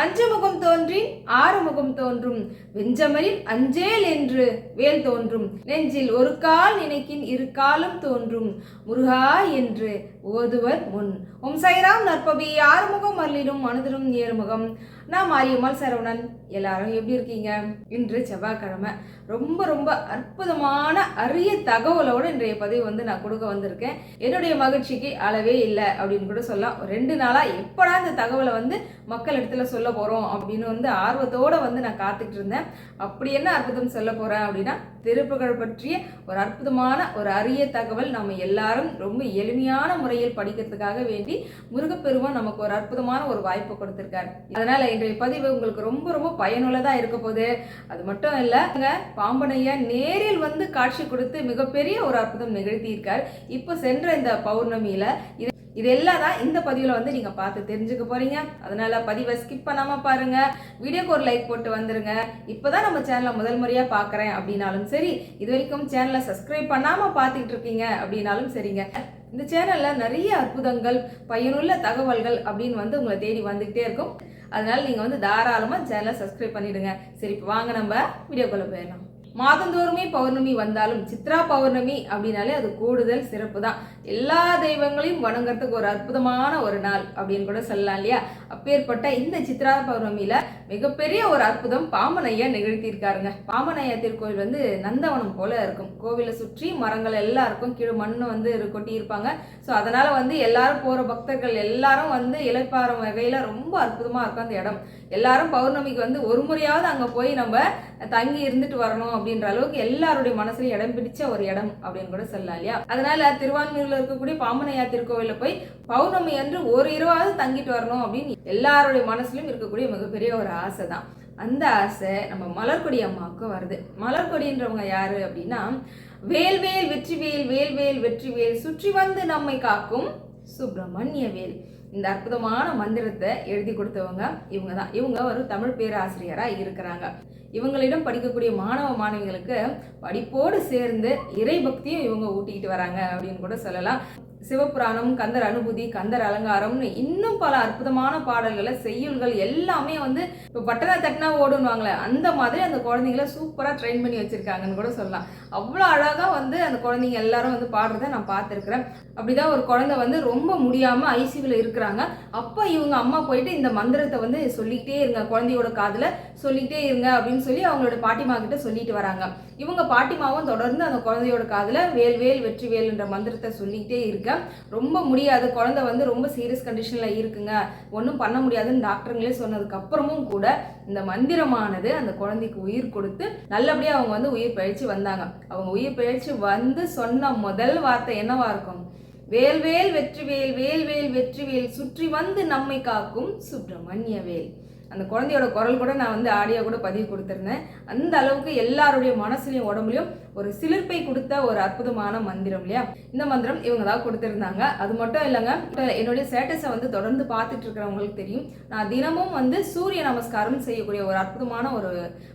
அஞ்சு முகம் தோன்றின் ஆறு முகம் தோன்றும். வெஞ்சமரில் அஞ்சேல் என்று வேல் தோன்றும். நெஞ்சில் ஒரு கால் நினைக்கின் இரு காலும் தோன்றும். முருகா என்று ஓதுவர் முன். ஓம் சைராம் நற்பவி ஆறுமுகம் அருளிடும் மனதிலும் நேர்முகம் நான் மாரியம்மாள் சரவணன். எல்லாரும் எப்படி இருக்கீங்க? இன்று செவ்வாய்க்கிழமை. ரொம்ப ரொம்ப அற்புதமான அரிய தகவலோடு இன்றைய பதிவு வந்து நான் கொடுக்க வந்திருக்கேன். என்னுடைய மகிழ்ச்சிக்கு அளவே இல்லை அப்படின்னு கூட சொல்லலாம். ரெண்டு நாளாக எப்படா இந்த தகவலை வந்து மக்கள் இடத்துல சொல்ல போகிறோம் அப்படின்னு வந்து ஆர்வத்தோட வந்து நான் காத்துட்டு இருந்தேன். அப்படி என்ன அற்புதம் சொல்ல போகிறேன் அப்படின்னா திருப்புகழ் பற்றிய ஒரு அற்புதமான ஒரு அரிய தகவல் நம்ம எல்லாரும் ரொம்ப எளிமையான முறையில் படிக்கிறதுக்காக வேண்டி முருகப்பெருமான் நமக்கு ஒரு அற்புதமான ஒரு வாய்ப்பு கொடுத்துருக்காரு. அதனால இன்றைய பதிவு உங்களுக்கு ரொம்ப ரொம்ப பயனுள்ளதாக இருக்க போகுது. அது மட்டும் இல்லைங்க பாம்பனையை நேரில் வந்து காட்சி கொடுத்து மிகப்பெரிய ஒரு அற்புதம் நிகழ்த்தியிருக்கார். இப்போ சென்ற இந்த பௌர்ணமியில் இது இதெல்லாம் தான் இந்த பதிவில் வந்து நீங்கள் பார்த்து தெரிஞ்சுக்க போறீங்க. அதனால் பதிவை ஸ்கிப் பண்ணாமல் பாருங்கள் வீடியோக்கு ஒரு லைக் போட்டு வந்துருங்க. இப்போதான் நம்ம சேனலை முதல் முறையாக பார்க்குறேன் அப்படின்னாலும் சரி இது வரைக்கும் சேனலை சப்ஸ்கிரைப் பண்ணாமல் பார்த்துக்கிட்டு இருக்கீங்க அப்படின்னாலும் சரிங்க. இந்த சேனலில் நிறைய அற்புதங்கள் பயனுள்ள தகவல்கள் அப்படின்னு வந்து உங்களை தேடி வந்துக்கிட்டே இருக்கும். அதனால நீங்கள் வந்து தாராளமாக சேனலை சப்ஸ்கிரைப் பண்ணிவிடுங்க சரி இப்போ வாங்க நம்ம வீடியோக்குள்ளே போயிடலாம். மாதந்தோறுமே பௌர்ணமி வந்தாலும் சித்ரா பௌர்ணமி அப்படின்னாலே அது கூடுதல் சிறப்பு தான் எல்லா தெய்வங்களையும் வணங்குறதுக்கு ஒரு அற்புதமான ஒரு நாள் அப்படின்னு கூட சொல்லலாம் இல்லையா? அப்பேற்பட்ட இந்த சித்ரா பௌர்ணமியில மிகப்பெரிய ஒரு அற்புதம் பாம்பனையா நிகழ்த்தியிருக்காருங்க. பாம்பனையா திருக்கோயில் வந்து நந்தவனம் போல இருக்கும். கோவிலை சுற்றி மரங்கள் எல்லாருக்கும் கீழே மண் வந்து கொட்டி இருப்பாங்க ஸோ அதனால வந்து எல்லாரும் போற பக்தர்கள் எல்லாரும் வந்து இலைப்பாறும் வகையில ரொம்ப அற்புதமா இருக்கும் அந்த இடம். எல்லாரும் பௌர்ணமிக்கு வந்து ஒரு முறையாவது அங்க போய் நம்ம தங்கி இருந்துட்டு வரணும் அப்படின்ற அளவுக்கு எல்லாருடைய மனசுலயும் இடம் பிடிச்ச ஒரு இடம் அப்படின்னு கூட சொல்லலாம் இல்லையா? அதனால திருவான்மையூர்ல இருக்கக்கூடிய பாம்பனையா திருக்கோவில போய் பௌர்ணமி அன்று ஒரு இரவாவது தங்கிட்டு வரணும் அப்படின்னு எல்லாருடைய மனசுலயும் இருக்கக்கூடிய மிகப்பெரிய ஒரு ஆசை தான் அந்த ஆசை நம்ம மலர்கொடி அம்மாவுக்கு வருது. மலர்கொடின்றவங்க யாரு அப்படின்னா வேல்வேல் வெற்றிவேல் வேல்வேல் வெற்றிவேல் சுற்றி வந்து நம்மை காக்கும் சுப்பிரமணிய வேல். இந்த அற்புதமான மந்திரத்தை எழுதி கொடுத்தவங்க இவங்க தான் இவங்க ஒரு தமிழ் பேராசிரியராக இருக்கிறாங்க. இவங்களிடம் படிக்கக்கூடிய மாணவ மாணவிகளுக்கு படிப்போடு சேர்ந்து இறை பக்தியும் இவங்க ஊட்டிக்கிட்டு வராங்க அப்படின்னு கூட சொல்லலாம். சிவபுராணம் கந்தர் அனுபூதி கந்தர் அலங்காரம்னு இன்னும் பல அற்புதமான பாடல்களை செய்யுள்கள் எல்லாமே வந்து இப்போ பட்டண தட்டினா ஓடுன்னுவாங்களே அந்த மாதிரி அந்த குழந்தைங்கள சூப்பராக ட்ரெயின் பண்ணி வச்சுருக்காங்கன்னு கூட சொல்லலாம். அவ்வளோ அழகாக வந்து அந்த குழந்தைங்க எல்லாரும் வந்து பாடுறத நான் பார்த்துருக்குறேன். அப்படிதான் ஒரு குழந்தை வந்து ரொம்ப முடியாமல் ஐசியூவில் இருக்கிறாங்க. அப்போ இவங்க அம்மா போயிட்டு இந்த மந்திரத்தை வந்து சொல்லிக்கிட்டே இருங்க குழந்தையோட காதில் சொல்லிக்கிட்டே இருங்க அப்படின்னு சொல்லி அவங்களோட பாட்டிமா கிட்ட சொல்லிட்டு வராங்க. இவங்க பாட்டிமாவும் தொடர்ந்து அந்த குழந்தையோட காதில் வேல் வேல் வெற்றி வேல்ன்ற மந்திரத்தை சொல்லிக்கிட்டே இருக்க ரொம்ப முடியாது. குழந்தை வந்து ரொம்ப சீரியஸ் கண்டிஷனில் இருக்குங்க. ஒன்றும் பண்ண முடியாதுன்னு டாக்டருங்களே சொன்னதுக்கு அப்புறமும் கூட இந்த மந்திரமானது அந்த குழந்தைக்கு உயிர் கொடுத்து நல்லபடியாக அவங்க வந்து உயிர் பயிற்சி வந்தாங்க. அவங்க உயிர் பயிற்சி வந்து சொன்ன முதல் வார்த்தை என்னவா இருக்கும்? வேல்வேல் வெற்றிவேல் வேல்வேல் வெற்றிவேல் சுற்றி வந்து நம்மை காக்கும் சுப்பிரமணிய வேல். அந்த குழந்தையோட குரல் கூட நான் வந்து ஆடியோ கூட பதிவு கொடுத்துருந்தேன். அந்த அளவுக்கு எல்லாருடைய மனசுலையும் உடம்புலையும் ஒரு சிலிர்ப்பை கொடுத்த ஒரு அற்புதமான மந்திரம் இல்லையா? இந்த மந்திரம் இவங்க தான் கொடுத்துருந்தாங்க. அது மட்டும் இல்லைங்க என்னுடைய ஸ்டேட்டஸை வந்து தொடர்ந்து பார்த்துட்டு இருக்கிறவங்களுக்கு தெரியும். நான் தினமும் வந்து சூரிய நமஸ்காரம் செய்யக்கூடிய ஒரு அற்புதமான ஒரு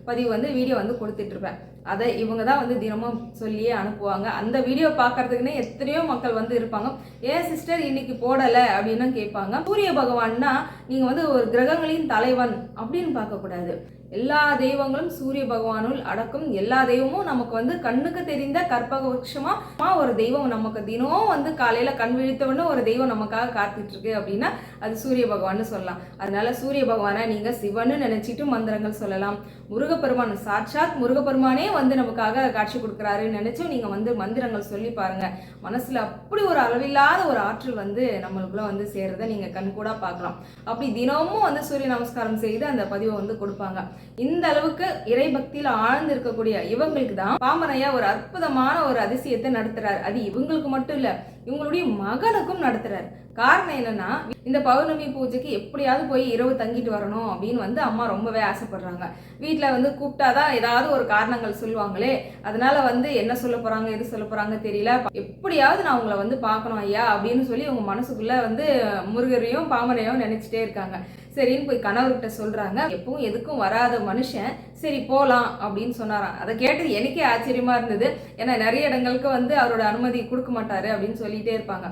பதிவு வந்து வீடியோ வந்து கொடுத்துட்டு இருப்பேன் அதை இவங்க தான் வந்து தினமும் சொல்லியே அனுப்புவாங்க. அந்த வீடியோ பார்க்கறதுக்குன்னே எத்தனையோ மக்கள் வந்து இருப்பாங்க. ஏன் சிஸ்டர் இன்னைக்கு போடலை? அப்படின்னு கேட்பாங்க. சூரிய பகவான்னா நீங்கள் வந்து ஒரு கிரகங்களின் தலைவன் அப்படின்னு பார்க்கக்கூடாது. எல்லா தெய்வங்களும் சூரிய பகவானுள் அடக்கும். எல்லா தெய்வமும் நமக்கு வந்து கண்ணுக்கு தெரிந்த கற்பக விருட்சமா ஒரு தெய்வம் நமக்கு தினம் வந்து காலையில கண் விழித்தவொடனே ஒரு தெய்வம் நமக்காக காத்துட்டு இருக்கு அப்படின்னா அது சூரிய பகவான்னு சொல்லலாம். அதனால சூரிய பகவானை நீங்க சிவன்னு நினைச்சிட்டு மந்திரங்கள் சொல்லலாம். முருகப்பெருமான் சாட்சாத் முருகப்பெருமானே வந்து நமக்காக காட்சி கொடுக்குறாருன்னு நினைச்சும் நீங்க வந்து மந்திரங்கள் சொல்லி பாருங்க. மனசுல அப்படி ஒரு அளவில்லாத ஒரு ஆற்றல் வந்து நம்மளுக்குள்ள வந்து சேர்றதை நீங்க கண் கூட பார்க்கலாம். அப்படி தினமும் வந்து சூரிய நமஸ்காரம் செய்து அந்த பதிவை வந்து கொடுப்பாங்க. இந்த அளவுக்கு இறை பக்தியில ஆழ்ந்து இருக்கக்கூடிய இவங்களுக்கு தான் பாமரையா ஒரு அற்புதமான ஒரு அதிசயத்தை நடத்துறாரு. அது இவங்களுக்கு மட்டும் இல்ல இவங்களுடைய மகனுக்கும் நடத்துறாரு. காரணம் என்னன்னா இந்த பௌர்ணமி பூஜைக்கு எப்படியாவது போய் இரவு தங்கிட்டு வரணும் அப்படின்னு வந்து அம்மா ரொம்பவே ஆசைப்படுறாங்க. வீட்டில் வந்து கூப்பிட்டாதான் ஏதாவது ஒரு காரணங்கள் சொல்லுவாங்களே அதனால வந்து என்ன சொல்ல போறாங்க எது சொல்ல போறாங்க தெரியல. எப்படியாவது நான் உங்களை வந்து பார்க்கணும் ஐயா அப்படின்னு சொல்லி உங்க மனசுக்குள்ள வந்து முருகரையும் பாமரையும் நினைச்சிட்டே இருக்காங்க. சரின்னு போய் கணவர்கிட்ட சொல்றாங்க. எப்பவும் எதுக்கும் வராத மனுஷன் சரி போலாம் அப்படின்னு சொன்னாராம். அதை கேட்டது எனக்கே ஆச்சரியமா இருந்தது. ஏன்னா நிறைய இடங்களுக்கு வந்து அவரோட அனுமதி கொடுக்க மாட்டாரு அப்படின்னு சொல்லிட்டே இருப்பாங்க.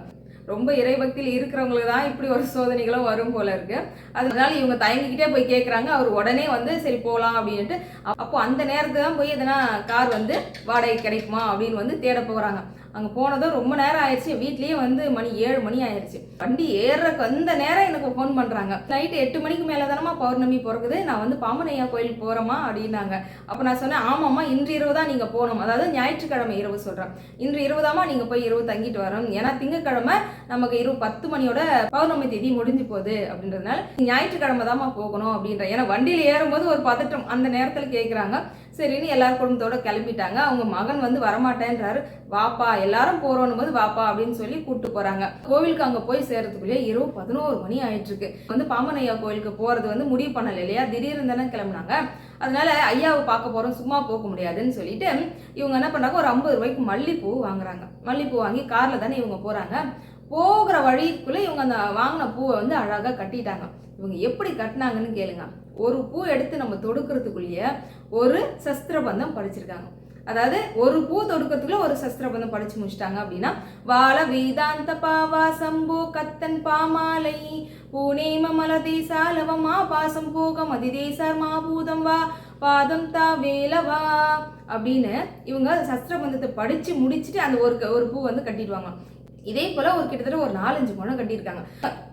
ரொம்ப இறைபக்தியில் இருக்கிறவங்களுக்கு தான் இப்படி ஒரு சோதனைகளும் வரும் போல இருக்கு. அதனால இவங்க தயங்கிக்கிட்டே போய் கேட்குறாங்க அவர் உடனே வந்து சரி போகலாம் அப்படின்ட்டு. அப்போ அந்த நேரத்துக்கு தான் போய் எதனா கார் வந்து வாடகை கிடைக்குமா அப்படின்னு வந்து தேட போகிறாங்க அங்கே போனதும் ரொம்ப நேரம் ஆயிடுச்சு. வீட்லேயே வந்து மணி ஏழு மணி ஆயிடுச்சு. வண்டி ஏறுறக்கு அந்த நேரம் எனக்கு ஃபோன் பண்ணுறாங்க நைட்டு எட்டு மணிக்கு மேலே தானம்மா பௌர்ணமி பிறகுது நான் வந்து பாம்பனையா கோயிலுக்கு போகிறோமா அப்படின்னாங்க. அப்போ நான் சொன்னேன் ஆமாம்மா இன்று இரவு தான் நீங்கள் போகணும். அதாவது ஞாயிற்றுக்கிழமை இரவு சொல்கிறேன் இன்று இருபதாமா நீங்கள் போய் இரவு தங்கிட்டு வரணும் ஏன்னா திங்கக்கிழமை நமக்கு இரவு பத்து மணியோட பௌர்ணமி தேதி முடிஞ்சு போகுது. அப்படின்றதுனால ஞாயிற்றுக்கிழமை தாம்மா போகணும். அப்படின்ற ஏன்னா வண்டியில் ஏறும்போது ஒரு பதட்டம். அந்த நேரத்தில் கேட்குறாங்க சரின்னு எல்லார் குடும்பத்தோட கிளம்பிட்டாங்க. அவங்க மகன் வந்து வரமாட்டேன்றாரு. வாப்பா எல்லாரும் போறோம் போது வாப்பா அப்படின்னு சொல்லி கூப்பிட்டு போறாங்க. கோவிலுக்கு அங்க போய் சேர்றதுக்குள்ளேயே இரவு பதினோரு மணி ஆயிட்டு இருக்கு வந்து பாமனையா கோயிலுக்கு போறது வந்து முடிவு பண்ணல இல்லையா? திடீர்னு தானே கிளம்புனாங்க. அதனால ஐயாவை பார்க்க போறோம் சும்மா போக முடியாதுன்னு சொல்லிட்டு இவங்க என்ன பண்ணாங்க? ஒரு ஐம்பது ரூபாய்க்கு மல்லிப்பூ வாங்குறாங்க. மல்லிப்பூ வாங்கி கார்ல தானே இவங்க போறாங்க. போகிற வழிக்குள்ளே இவங்க அந்த வாங்கின பூவை வந்து அழகாக கட்டிட்டாங்க. இவங்க எப்படி கட்டினாங்கன்னு கேளுங்க. ஒரு பூ எடுத்து நம்ம தொடுக்கிறதுக்குள்ளேயே ஒரு சஸ்திரபந்தம் படிச்சிருக்காங்க. அதாவது ஒரு பூ தொடுக்கிறதுக்குள்ள ஒரு சஸ்திரபந்தம் படிச்சு முடிச்சிட்டாங்க அப்படின்னா வாழ வேதாந்த பாவா சம்போ கத்தன் பாமாலை பூனேம மலதே சாலவமா பாசம் போகம் அதிதேசார் மாபூதம் வா பாதம் தா வேலவா அப்படின்னு இவங்க சஸ்திரபந்தத்தை படிச்சு முடிச்சுட்டு அந்த ஒரு ஒரு பூ வந்து கட்டிடுவாங்க. இதே போல ஒரு கிட்டத்தட்ட ஒரு நாலஞ்சு குணம் கட்டியிருக்காங்க.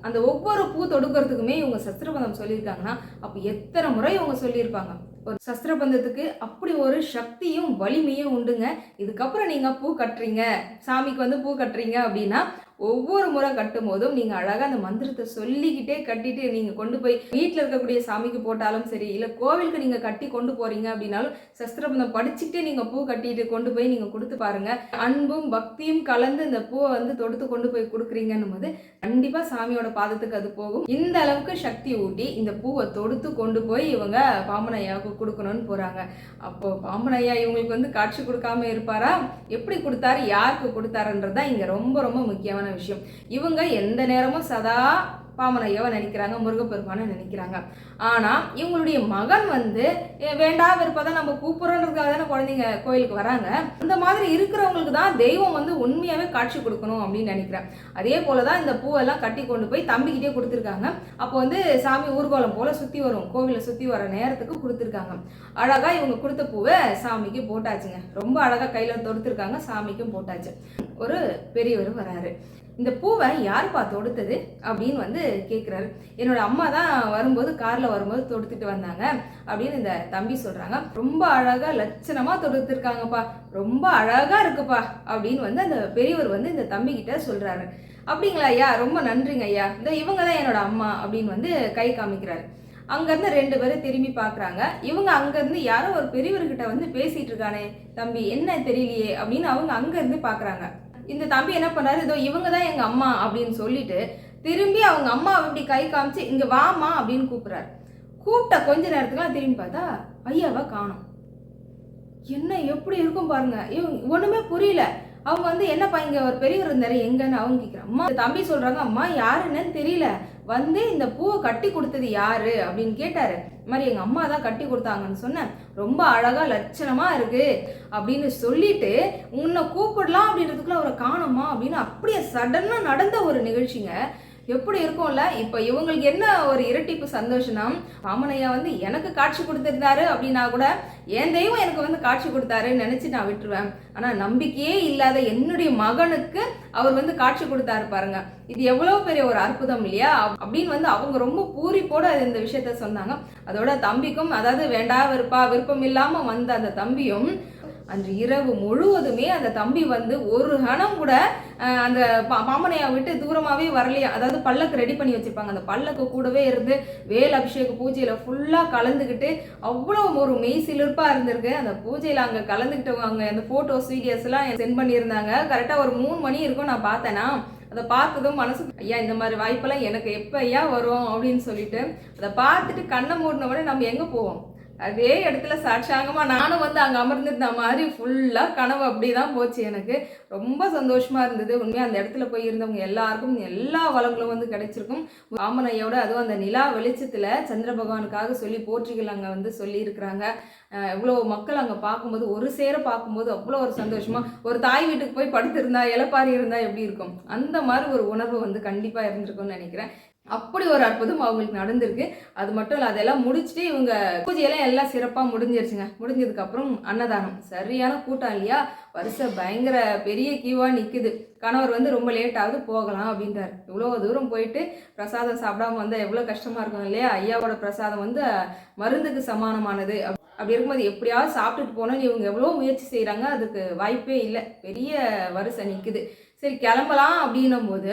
அந்த ஒவ்வொரு பூ தொடுக்கிறதுக்குமே இவங்க சஸ்திரபந்தம் சொல்லியிருக்காங்கன்னா அப்போ எத்தனை முறை இவங்க சொல்லியிருப்பாங்க? ஒரு சஸ்திரபந்தத்துக்கு அப்படி ஒரு சக்தியும் வலிமையும் உண்டுங்க. இதுக்கப்புறம் நீங்க பூ கட்டுறீங்க. சாமிக்கு வந்து பூ கட்டுறீங்க அப்படின்னா ஒவ்வொரு முறை கட்டும் போதும் நீங்கள் அழகாக அந்த மந்திரத்தை சொல்லிக்கிட்டே கட்டிட்டு நீங்கள் கொண்டு போய் வீட்டில் இருக்கக்கூடிய சாமிக்கு போட்டாலும் சரி இல்லை கோவிலுக்கு நீங்கள் கட்டி கொண்டு போகிறீங்க அப்படின்னாலும் சஸ்திரபந்தம் படிச்சுக்கிட்டே நீங்கள் பூ கட்டிட்டு கொண்டு போய் நீங்கள் கொடுத்து பாருங்க. அன்பும் பக்தியும் கலந்து இந்த பூவை வந்து தொடுத்து கொண்டு போய் கொடுக்குறீங்கன்னும் போது கண்டிப்பாக சாமியோட பாதத்துக்கு அது போகும். இந்த அளவுக்கு சக்தி ஊட்டி இந்த பூவை தொடுத்து கொண்டு போய் இவங்க பாம்பனையாவுக்கு கொடுக்கணும்னு போகிறாங்க அப்போ பாம்பனையா இவங்களுக்கு வந்து காட்சி கொடுக்காம இருப்பாரா? எப்படி கொடுத்தாரு? யாருக்கு கொடுத்தாருன்றது தான் இங்கே ரொம்ப ரொம்ப முக்கியமான விஷயம். இவங்க எந்த நேரமும் சதா பாமனையோ நினைக்கிறாங்க முருகப்பெருமானை நினைக்கிறாங்க. ஆனால் இவங்களுடைய மகன் வந்து வேண்டாம் விருப்பதான் நம்ம கூப்பிட்றோன்றதுக்காக தானே குழந்தைங்க கோயிலுக்கு வராங்க. அந்த மாதிரி இருக்கிறவங்களுக்கு தான் தெய்வம் வந்து உண்மையாகவே காட்சி கொடுக்கணும் அப்படின்னு நினைக்கிறேன். அதே போலதான் இந்த பூவெல்லாம் கட்டி கொண்டு போய் தம்பிக்கிட்டே கொடுத்துருக்காங்க. அப்போ வந்து சாமி ஊர்வலம் போல சுற்றி வரும். கோவிலை சுற்றி வர நேரத்துக்கு கொடுத்துருக்காங்க. அழகாக இவங்க கொடுத்த பூவை சாமிக்கு போட்டாச்சுங்க. ரொம்ப அழகாக கையில் தொடுத்துருக்காங்க சாமிக்கும் போட்டாச்சு. ஒரு பெரியவர் வராரு. இந்த பூவை யாருப்பா தொடுத்தது அப்படின்னு வந்து கேட்குறாரு என்னோட அம்மா தான் வரும்போது காரில் வரும்போது தொடுத்துட்டு வந்தாங்க அப்படின்னு இந்த தம்பி சொல்கிறாங்க ரொம்ப அழகாக லட்சணமாக தொடுத்துருக்காங்கப்பா. ரொம்ப அழகாக இருக்குப்பா அப்படின்னு வந்து அந்த பெரியவர் வந்து இந்த தம்பி கிட்ட சொல்கிறாரு அப்படிங்களா ஐயா? ரொம்ப நன்றிங்க ஐயா. இந்த இவங்க தான் என்னோட அம்மா அப்படின்னு வந்து கை காமிக்கிறாரு. அங்கேருந்து ரெண்டு பேரும் திரும்பி பார்க்குறாங்க இவங்க அங்கேருந்து யாரோ ஒரு பெரியவர்கிட்ட வந்து பேசிகிட்டு இருக்கானே தம்பி என்ன தெரியலையே அப்படின்னு அவங்க அங்கேருந்து பார்க்குறாங்க இந்த தம்பி என்ன பண்ணாரு? இதோ இவங்க தான் எங்கள் அம்மா அப்படின்னு சொல்லிட்டு திரும்பி அவங்க அம்மா இப்படி கை காமிச்சு இங்கே வாமா அப்படின்னு கூப்பிட்றாரு. கூப்பிட்ட கொஞ்ச நேரத்துக்குலாம் திரும்பி பார்த்தா ஐயாவை காணும். என்ன எப்படி இருக்கும் பாருங்க. இவங்க ஒன்றுமே புரியல. அவங்க வந்து என்னப்பா இங்கே ஒரு பெரியவர் இருந்தாரு எங்கன்னு அவங்க கேட்குறாங்க அம்மா இந்த தம்பி சொல்கிறாங்க அம்மா யாருன்னு தெரியல. வந்து இந்த பூவை கட்டி கொடுத்தது யாரு? அப்படின்னு கேட்டாரு. இது மாதிரி எங்கள் அம்மா தான் கட்டி கொடுத்தாங்கன்னு சொன்னேன் ரொம்ப அழகாக லட்சணமாக இருக்குது அப்படின்னு சொல்லிட்டு உன்னை கூப்பிடலாம் அப்படின்றதுக்குள்ள அவரை காணோமா அப்படின்னு அப்படியே சடனாக நடந்த ஒரு நிகழ்ச்சிங்க. எப்படி இருக்கும்ல? இப்போ இவங்களுக்கு என்ன ஒரு இரட்டிப்பு சந்தோஷம்னா பாமனையா வந்து எனக்கு காட்சி கொடுத்துருந்தாரு அப்படின்னா கூட என் தெய்வம் எனக்கு வந்து காட்சி கொடுத்தாருன்னு நினச்சி நான் விட்டுருவேன். ஆனால் நம்பிக்கையே இல்லாத என்னுடைய மகனுக்கு அவர் வந்து காட்சி கொடுத்தாரு பாருங்க. இது எவ்வளோ பெரிய ஒரு அற்புதம் இல்லையா? அப்படின்னு வந்து அவங்க ரொம்ப பூரிப்போட இந்த விஷயத்த சொன்னாங்க. அதோட தம்பிக்கும் அதாவது வேண்டா விருப்பா விருப்பம் இல்லாமல் வந்த அந்த தம்பியும் அன்று இரவு முழுவதுமே அந்த தம்பி வந்து ஒரு கணம் கூட அந்த பா- பாம்பனையா விட்டு தூரமாகவே வரலையா? அதாவது பல்லக்கு ரெடி பண்ணி வச்சுருப்பாங்க. அந்த பல்லக்கு கூடவே இருந்து வேல் அபிஷேக பூஜையில் ஃபுல்லாக கலந்துக்கிட்டு அவ்வளோ ஒரு மெய் சிலிர்ப்பாக இருந்திருக்கு. அந்த பூஜையில அங்க கலந்துக்கிட்டவங்க அந்த ஃபோட்டோஸ் வீடியோஸ்லாம் சென்ட் பண்ணியிருந்தாங்க. கரெக்டாக ஒரு மூணு மணி இருக்கும் நான் பார்த்தேனா. அதை பார்த்ததும் மனசு ஐயா இந்த மாதிரி வாய்ப்பெல்லாம் எனக்கு எப்போ ஐயா வரும்? அப்படின்னு சொல்லிட்டு அதை பார்த்துட்டு கண்ணை மூடின உடனே நம்ம எங்கே போவோம்? அதே இடத்துல சாட்சாங்கமாக நானும் வந்து அங்கே அமர்ந்திருந்த மாதிரி ஃபுல்லாக கனவு அப்படி தான் போச்சு எனக்கு. ரொம்ப சந்தோஷமாக இருந்தது. உண்மையாக அந்த இடத்துல போய் இருந்தவங்க எல்லாருக்கும் எல்லா வளங்களும் வந்து கிடைச்சிருக்கும். ராமனையோட அதுவும் அந்த நிலா வெளிச்சத்தில் சந்திர பகவானுக்காக சொல்லி போற்றிகள் அங்கே வந்து சொல்லியிருக்கிறாங்க. இவ்வளோ மக்கள் அங்கே பார்க்கும்போது ஒரு சேர பார்க்கும்போது அவ்வளோ ஒரு சந்தோஷமாக ஒரு தாய் வீட்டுக்கு போய் படுத்திருந்தா இலப்பாரி இருந்தால் எப்படி இருக்கும்? அந்த மாதிரி ஒரு உணர்வு வந்து கண்டிப்பாக இருந்திருக்கும்னு நினைக்கிறேன். அப்படி ஒரு அற்புதம் அவங்களுக்கு நடந்திருக்கு. அது மட்டும் இல்லை அதெல்லாம் முடிச்சுட்டு இவங்க பூஜையெல்லாம் எல்லாம் சிறப்பாக முடிஞ்சிருச்சுங்க. முடிஞ்சதுக்கு அப்புறம் அன்னதானம். சரியான கூட்டம் இல்லையா? வரிசை பயங்கர பெரிய கியூவாக நிற்குது கணவர் வந்து ரொம்ப லேட்டாவது போகலாம் அப்படின்றார். இவ்வளோ தூரம் போயிட்டு பிரசாதம் சாப்பிடாம வந்தால் எவ்வளோ கஷ்டமாக இருக்கும் இல்லையா? ஐயாவோட பிரசாதம் வந்து மருந்துக்கு சமானமானது. அப்- அப்படி இருக்கும்போது எப்படியாவது சாப்பிட்டுட்டு போனோம்னு இவங்க எவ்வளோ முயற்சி செய்கிறாங்க அதுக்கு வாய்ப்பே இல்லை. பெரிய வரிசை நிற்குது சரி கிளம்பலாம் அப்படின்னும் போது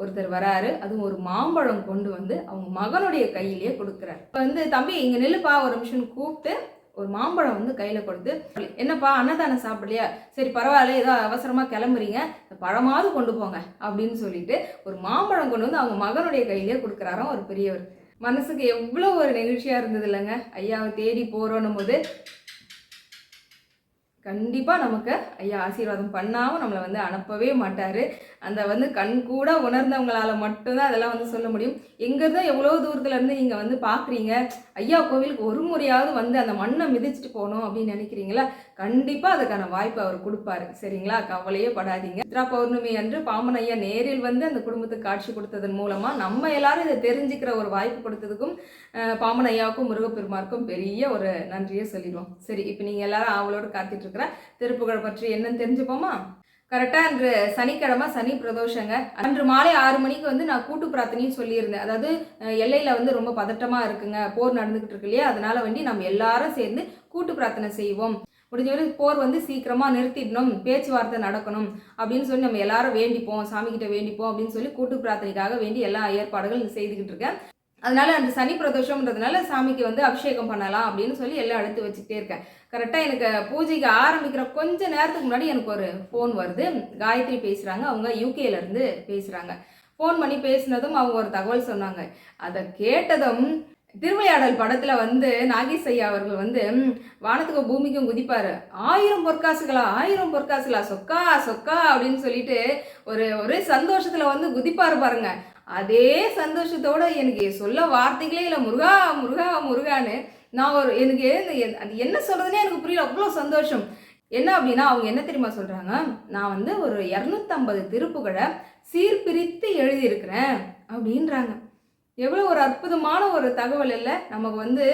ஒருத்தர் வராரு. அதுவும் ஒரு மாம்பழம் கொண்டு வந்து அவங்க மகனுடைய கையிலேயே கொடுக்குறாரு. இப்போ வந்து தம்பி இங்கே நில்லுப்பா ஒரு நிமிஷம் கூப்பிட்டு ஒரு மாம்பழம் வந்து கையில் கொடுத்து என்னப்பா அன்னதானம் சாப்பிடலையா? சரி பரவாயில்ல ஏதோ அவசரமாக கிளம்புறீங்க பழமாவது கொண்டு போங்க அப்படின்னு சொல்லிட்டு ஒரு மாம்பழம் கொண்டு வந்து அவங்க மகனுடைய கையிலேயே கொடுக்குறாராம் ஒரு பெரியவர். மனசுக்கு எவ்வளோ ஒரு நெகிழ்ச்சியாக இருந்தது இல்லைங்க. ஐயாவை தேடி போகிறோன்னும் போது கண்டிப்பாக நமக்கு ஐயா ஆசீர்வாதம் பண்ணாமல் நம்மளை வந்து அனுப்பவே மாட்டார். அந்த வந்து கண் கூட உணர்ந்தவங்களால் மட்டும்தான் அதெல்லாம் வந்து சொல்ல முடியும். எங்கேருந்தோ எவ்வளோ தூரத்துலேருந்து நீங்கள் வந்து பார்க்குறீங்க ஐயா கோவிலுக்கு ஒரு முறையாவது வந்து அந்த மண்ணை மிதிச்சிட்டு போகணும் அப்படின்னு நினைக்கிறீங்களா? கண்டிப்பாக அதுக்கான வாய்ப்பு அவர் கொடுப்பாரு. சரிங்களா? கவலையே படாதீங்க. சித்ரா பௌர்ணமி அன்று பாமன் ஐயா நேரில் வந்து அந்த குடும்பத்துக்கு காட்சி கொடுத்ததன் மூலமாக நம்ம எல்லாரும் இதை தெரிஞ்சுக்கிற ஒரு வாய்ப்பு கொடுத்ததுக்கும் பாமன் ஐயாவுக்கும் முருகப்பெருமாருக்கும் பெரிய ஒரு நன்றியை சொல்லிடுவோம். சரி இப்போ நீங்கள் எல்லாரும் ஆவலோடு காத்துட்டு இருக்கிற திருப்புகழ் பற்றி என்னன்னு தெரிஞ்சுப்போமா? கரெக்டாக அன்று சனிக்கிழமை சனி பிரதோஷங்க. அன்று மாலை ஆறு மணிக்கு வந்து நான் கூட்டு பிரார்த்தனையும் சொல்லியிருந்தேன். அதாவது எல்லையில் வந்து ரொம்ப பதட்டமாக இருக்குங்க. போர் நடந்துகிட்டு இருக்கு இல்லையா? அதனால வேண்டி நம்ம எல்லாரும் சேர்ந்து கூட்டு பிரார்த்தனை செய்வோம். முடிஞ்சவரை போர் வந்து சீக்கிரமாக நிறுத்திடணும். பேச்சுவார்த்தை நடக்கணும் அப்படின்னு சொல்லி நம்ம எல்லாரும் வேண்டிப்போம். சாமிக்கிட்ட வேண்டிப்போம் அப்படின்னு சொல்லி கூட்டு பிரார்த்தனைக்காக வேண்டி எல்லா ஏற்பாடுகளும் செய்துக்கிட்டு இருக்கேன். அதனால அந்த சனி பிரதோஷம்ன்றதுனால சாமிக்கு வந்து அபிஷேகம் பண்ணலாம் அப்படின்னு சொல்லி எல்லாம் எடுத்து வச்சுக்கிட்டே இருக்கேன். கரெக்டாக எனக்கு பூஜைக்கு ஆரம்பிக்கிற கொஞ்ச நேரத்துக்கு முன்னாடி எனக்கு ஒரு ஃபோன் வருது. காயத்ரி பேசுகிறாங்க அவங்க யூகேலேருந்து பேசுகிறாங்க ஃபோன் பண்ணி பேசினதும் அவங்க ஒரு தகவல் சொன்னாங்க. அதை கேட்டதும் திருவிளையாடல் படத்தில் வந்து நாகேஷ் ஐயா அவர்கள் வந்து வானத்துக்கும் பூமிக்கும் குதிப்பார். ஆயிரம் பொற்காசுகளா ஆயிரம் பொற்காசுகளா சொக்கா சொக்கா அப்படின்னு சொல்லிட்டு ஒரு ஒரே சந்தோஷத்தில் வந்து குதிப்பார் பாருங்க. அதே சந்தோஷத்தோட எனக்கு சொல்ல வார்த்தைகளே இல்லை. முருகா முருகா முருகான்னு நான் ஒரு எனக்கு அது என்ன சொல்கிறதுனே எனக்கு புரியல. அவ்வளோ சந்தோஷம். என்ன அப்படின்னா அவங்க என்ன தெரியுமா சொல்கிறாங்க நான் வந்து ஒரு இரநூத்தம்பது திருப்புகளை சீர்பிரித்து எழுதியிருக்கிறேன் அப்படின்றாங்க. எவ்வளோ ஒரு அற்புதமான ஒரு தகவல் இல்லை. நமக்கு வந்து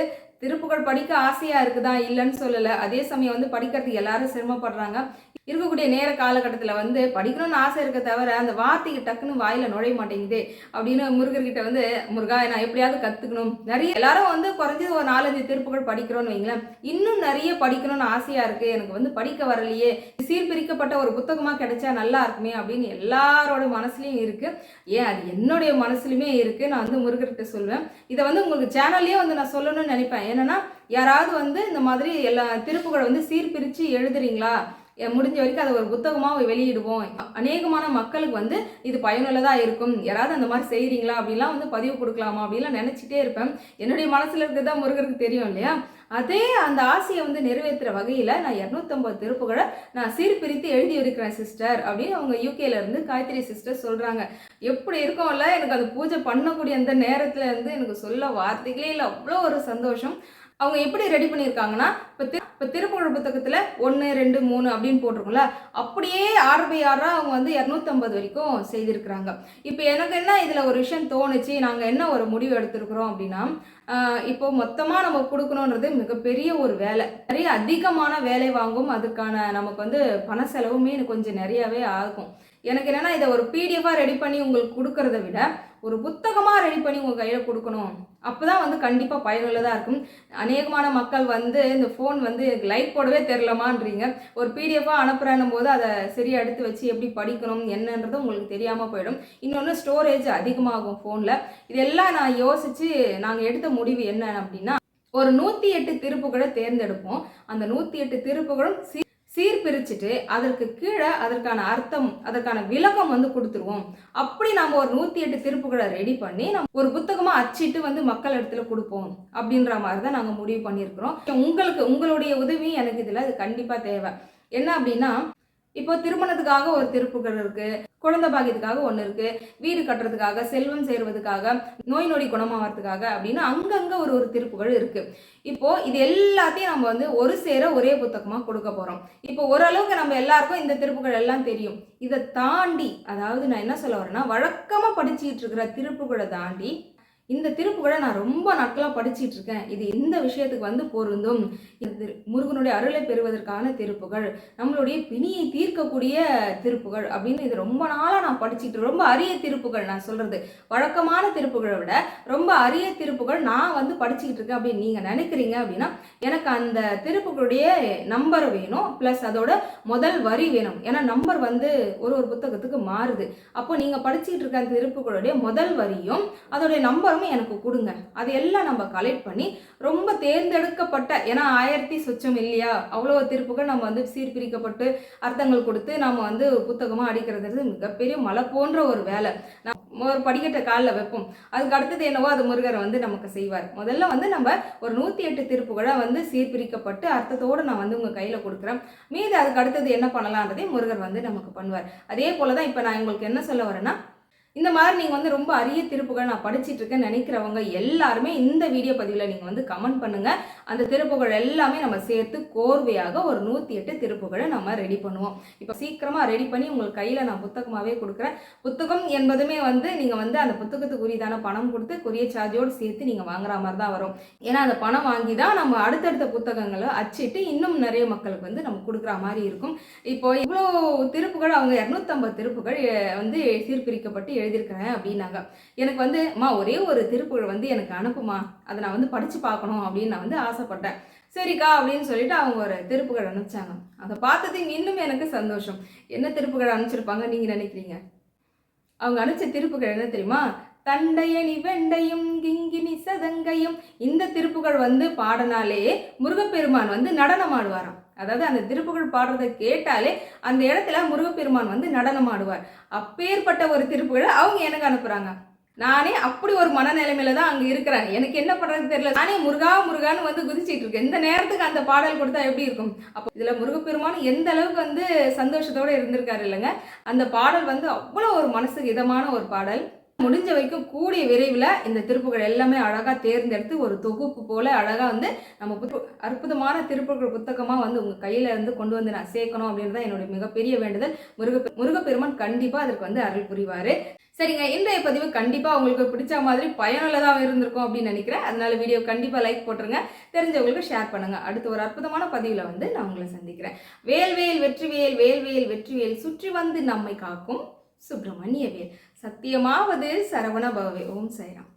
திருப்புகள் படிக்க ஆசையாக இருக்குதா இல்லைன்னு சொல்லலை. அதே சமயம் வந்து படிக்கிறதுக்கு எல்லாரும் சிரமப்படுறாங்க. இருக்கக்கூடிய நேர காலகட்டத்தில் வந்து படிக்கணும்னு ஆசை இருக்க தவிர அந்த வார்த்தைக்கு டக்குன்னு வாயில் நுழைய மாட்டேங்குது அப்படின்னு முருகர்கிட்ட வந்து முருகா நான் எப்படியாவது கற்றுக்கணும் நிறைய எல்லாரும் வந்து குறைஞ்சது ஒரு நாலஞ்சு திருப்புகள் படிக்கிறோன்னு வைங்களேன். இன்னும் நிறைய படிக்கணும்னு ஆசையாக இருக்குது எனக்கு வந்து படிக்க வரலையே. சீர்பிரிக்கப்பட்ட ஒரு புத்தகமாக கிடைச்சா நல்லா இருக்குமே அப்படின்னு எல்லாரோட மனசுலையும் இருக்குது ஏன்? அது என்னுடைய மனசுலையுமே இருக்குது நான் வந்து முருகர்கிட்ட சொல்லுவேன். இதை வந்து உங்களுக்கு சேனல்லையே வந்து நான் சொல்லணும்னு நினைப்பேன். என்னன்னா யாராவது வந்து இந்த மாதிரி எல்லா திருப்புகளை வந்து சீர்பிரித்து எழுதுறீங்களா? முடிஞ்ச வரைக்கும் அதை ஒரு புத்தகமாக வெளியிடுவோம். அநேகமான மக்களுக்கு வந்து இது பயனுள்ளதாக இருக்கும். யாராவது அந்த மாதிரி செய்கிறீங்களா அப்படிலாம் வந்து பதிவு கொடுக்கலாமா? அப்படிலாம் நினச்சிட்டே இருப்பேன். என்னுடைய மனசில் இருக்கிறது தான் முருகருக்கு தெரியும் இல்லையா? அதே அந்த ஆசையை வந்து நிறைவேற்றுற வகையில் நான் இரநூத்தம்பது திருப்புகளை நான் சீர்பிரித்து எழுதி இருக்கிறேன் சிஸ்டர் அப்படின்னு அவங்க யூகேல இருந்து காயத்ரி சிஸ்டர் சொல்கிறாங்க எப்படி இருக்கும்ல? எனக்கு அது பூஜை பண்ணக்கூடிய அந்த நேரத்தில் இருந்து எனக்கு சொல்ல வார்த்தைகளே இல்லை. அவ்வளோ ஒரு சந்தோஷம். அவங்க எப்படி ரெடி பண்ணியிருக்காங்கன்னா இப்போ திரு இப்போ திருக்குறள் புத்தகத்தில் ஒன்று ரெண்டு மூணு அப்படின்னு போட்டிருக்கும்ல அப்படியே ஆறு பை ஆறாக அவங்க வந்து இரநூத்தம்பது வரைக்கும் செய்திருக்கிறாங்க. இப்போ எனக்கு என்ன இதில் ஒரு விஷயம் தோணுச்சு நாங்கள் என்ன ஒரு முடிவு எடுத்திருக்கிறோம் அப்படின்னா இப்போ மொத்தமாக நம்ம கொடுக்கணுன்றது மிகப்பெரிய ஒரு வேலை. நிறைய அதிகமான வேலை வாங்கும் அதுக்கான நமக்கு வந்து பண செலவுமே கொஞ்சம் நிறையாவே ஆகும். எனக்கு என்னன்னா இதை ஒரு பிடிஎஃபாக ரெடி பண்ணி உங்களுக்கு கொடுக்கறத விட ஒரு புத்தகமாக ரெடி பண்ணி உங்கள் கையில் கொடுக்கணும். அப்போ தான் வந்து கண்டிப்பாக பயனுள்ளதாக இருக்கும். அநேகமான மக்கள் வந்து இந்த ஃபோன் வந்து எனக்கு லைட் போடவே தெரிலமான்றீங்க ஒரு பிடிஎஃபாக அனுப்புகிறேன்னும் போது அதை சரியாக எடுத்து வச்சு எப்படி படிக்கணும் என்னன்றது உங்களுக்கு தெரியாமல் போயிடும். இன்னொன்று ஸ்டோரேஜ் அதிகமாகும் ஃபோனில் இதெல்லாம் நான் யோசித்து நாங்கள் எடுத்த முடிவு என்ன அப்படின்னா ஒரு நூற்றி எட்டு திருப்புகளை தேர்ந்தெடுப்போம். அந்த நூற்றி எட்டு திருப்புகளும் சீர் பிரிச்சுட்டு அதற்கு கீழே அதற்கான அர்த்தம் அதற்கான விளக்கம் வந்து கொடுத்துருவோம். அப்படி நாம் ஒரு நூற்றி எட்டு திருப்புகளை ரெடி பண்ணி நம்ம ஒரு புத்தகமாக அச்சிட்டு வந்து மக்கள் இடத்துல கொடுப்போம் அப்படின்ற மாதிரி தான் நாங்கள் முடிவு பண்ணியிருக்கிறோம். உங்களுக்கு உங்களுடைய உதவி எனக்கு இதில் அது கண்டிப்பாக தேவை. என்ன அப்படின்னா இப்போ திருமணத்துக்காக ஒரு திருப்புகள் இருக்கு குழந்தை பாக்கியத்துக்காக ஒன்று இருக்கு வீடு கட்டுறதுக்காக செல்வம் சேர்வதுக்காக நோய் நொடி குணமாகறதுக்காக அப்படின்னு அங்கங்க ஒரு ஒரு திருப்புகள் இருக்கு. இப்போ இது எல்லாத்தையும் நம்ம வந்து ஒரு சேர ஒரே புத்தகமாக கொடுக்க போறோம். இப்போ ஓரளவுக்கு நம்ம எல்லாருக்கும் இந்த திருப்புகள் எல்லாம் தெரியும். இதை தாண்டி அதாவது நான் என்ன சொல்ல வரேன்னா வழக்கமாக படிச்சுட்டு இருக்கிற திருப்புகளை தாண்டி இந்த திருப்புகளை நான் ரொம்ப நாட்களாக படிச்சிட்டு இருக்கேன். இது இந்த விஷயத்துக்கு வந்து பொருந்தும்? முருகனுடைய அருளை பெறுவதற்கான திருப்புகள் நம்மளுடைய பிணியை தீர்க்கக்கூடிய திருப்புகள் அப்படின்னு இது ரொம்ப நாளாக நான் படிச்சுட்டு ரொம்ப அரிய திருப்புகள் நான் சொல்கிறது வழக்கமான திருப்புகளை விட ரொம்ப அரிய திருப்புகள் நான் வந்து படிச்சுக்கிட்டு இருக்கேன் அப்படின்னு நீங்கள் நினைக்கிறீங்க அப்படின்னா எனக்கு அந்த திருப்புகளுடைய நம்பர் வேணும் ப்ளஸ் அதோட முதல் வரி வேணும். ஏன்னா நம்பர் வந்து ஒரு ஒரு புத்தகத்துக்கு மாறுது. அப்போ நீங்கள் படிச்சுக்கிட்டு இருக்க அந்த திருப்புகளுடைய முதல் வரியும் அதோடைய நம்பரும் எனக்கு கொடுங்க. அது எல்லாம் நம்ம கலெக்ட் பண்ணி ரொம்ப தேர்ந்தெடுக்கப்பட்ட ஏன்னா ஆயிரத்தி சொச்சம் இல்லையா? அவ்வளோ திருப்புகள் நம்ம வந்து சீர்பிரிக்கப்பட்டு அர்த்தங்கள் கொடுத்து நம்ம வந்து புத்தகமாக அடிக்கிறது மிகப்பெரிய மலை போன்ற ஒரு வேலை. நம்ம ஒரு படிக்கட்டை காலில் வைப்போம். அதுக்கு அடுத்தது என்னவோ அது முருகர் வந்து நமக்கு செய்வார். முதல்ல வந்து நம்ம ஒரு நூற்றி எட்டு திருப்புகளை வந்து சீர்பிரிக்கப்பட்டு அர்த்தத்தோடு நான் வந்து உங்கள் கையில் கொடுக்குறேன். மீது அதுக்கு அடுத்தது என்ன பண்ணலான்றதே முருகர் வந்து நமக்கு பண்ணுவார். அதே போல தான் இப்போ நான் உங்களுக்கு என்ன சொல்ல வரேன்னா இந்த மாதிரி நீங்கள் வந்து ரொம்ப அரிய திருப்புகள் நான் படிச்சிட்டு இருக்கேன் நினைக்கிறவங்க எல்லாருமே இந்த வீடியோ பதிவில் நீங்கள் வந்து கமெண்ட் பண்ணுங்கள் அந்த திருப்புகள் எல்லாமே நம்ம சேர்த்து கோர்வையாக ஒரு நூற்றி எட்டு திருப்புகளை நம்ம ரெடி பண்ணுவோம். இப்போ சீக்கிரமாக ரெடி பண்ணி உங்களுக்கு கையில் நான் புத்தகமாகவே கொடுக்குறேன். புத்தகம் என்பதுமே வந்து நீங்கள் வந்து அந்த புத்தகத்துக்கு உரியதான பணம் கொடுத்து கொரிய சார்ஜோடு சேர்த்து நீங்கள் வாங்குற மாதிரி தான் வரும். ஏன்னா அந்த பணம் வாங்கி தான் நம்ம அடுத்தடுத்த புத்தகங்களை அச்சிட்டு இன்னும் நிறைய மக்களுக்கு வந்து நம்ம கொடுக்குற மாதிரி இருக்கும். இப்போ இவ்வளோ திருப்புகள் அவங்க இரநூத்தம்பது திருப்புகள் வந்து சீர்பிரிக்கப்பட்டு எழுதியிருக்கிறேன் அப்படின்னாங்க. எனக்கு வந்து அம்மா ஒரே ஒரு திருப்புகள் வந்து எனக்கு அனுப்புமா? அதை நான் வந்து படித்து பார்க்கணும் அப்படின்னு நான் வந்து ஆசை ஆசைப்பட்டேன். சரிக்கா அப்படின்னு சொல்லிட்டு அவங்க ஒரு திருப்புகள் அனுப்பிச்சாங்க. அதை பார்த்தது இன்னும் எனக்கு சந்தோஷம். என்ன திருப்புகள் அனுப்பிச்சிருப்பாங்க நீங்கள் நினைக்கிறீங்க? அவங்க அனுப்பிச்ச திருப்புகள் என்ன தெரியுமா? தண்டையணி வெண்டையும் கிங்கினி சதங்கையும். இந்த திருப்புகள் வந்து பாடினாலே முருகப்பெருமான் வந்து நடனம் ஆடுவாராம் அதாவது அந்த திருப்புகள் பாடுறதை கேட்டாலே அந்த இடத்துல முருகப்பெருமான் வந்து நடனம் ஆடுவார் அப்பேற்பட்ட ஒரு திருப்புகளை அவங்க எனக்கு அனுப்புறாங்க. நானே அப்படி ஒரு மனநிலைமையில தான் அங்கே இருக்கிறேன். எனக்கு என்ன பண்றது தெரியல. நானே முருகா முருகான்னு வந்து குதிச்சிட்டு இருக்கேன். இந்த நேரத்துக்கு அந்த பாடல் கொடுத்தா எப்படி இருக்கும்? அப்போ இதில் முருகப்பெருமான் எந்த அளவுக்கு வந்து சந்தோஷத்தோடு இருந்திருக்காரு இல்லைங்க? அந்த பாடல் வந்து அவ்வளோ ஒரு மனசுக்கு இதமான ஒரு பாடல். முடிஞ்ச வரைக்கும் கூடிய விரைவில் இந்த திருப்புகள் எல்லாமே அழகாக தேர்ந்தெடுத்து ஒரு தொகுப்பு போல் அழகாக வந்து நம்ம புத்த அற்புதமான திருப்புகள் புத்தகமாக வந்து உங்கள் கையில் இருந்து கொண்டு வந்து நான் சேர்க்கணும் அப்படின்றது என்னுடைய மிகப்பெரிய வேண்டுதல். முருக முருகப்பெருமான் கண்டிப்பாக அதற்கு வந்து அருள் புரிவார். சரிங்க இன்றைய பதிவு கண்டிப்பாக உங்களுக்கு பிடிச்ச மாதிரி பயனுள்ளதாக இருந்திருக்கும் அப்படின்னு நினைக்கிறேன். அதனால வீடியோ கண்டிப்பாக லைக் போட்டுருங்க. தெரிஞ்சவங்களுக்கு ஷேர் பண்ணுங்க. அடுத்து ஒரு அற்புதமான பதிவில் வந்து நான் உங்களை சந்திக்கிறேன். வேல்வேல் வெற்றிவேல் வேல்வேல் வெற்றிவேல் சுற்றி வந்து நம்மை காக்கும் சுப்பிரமணிய வேல். சத்தியமாவது சரவண பவவே ஓம் சைராம்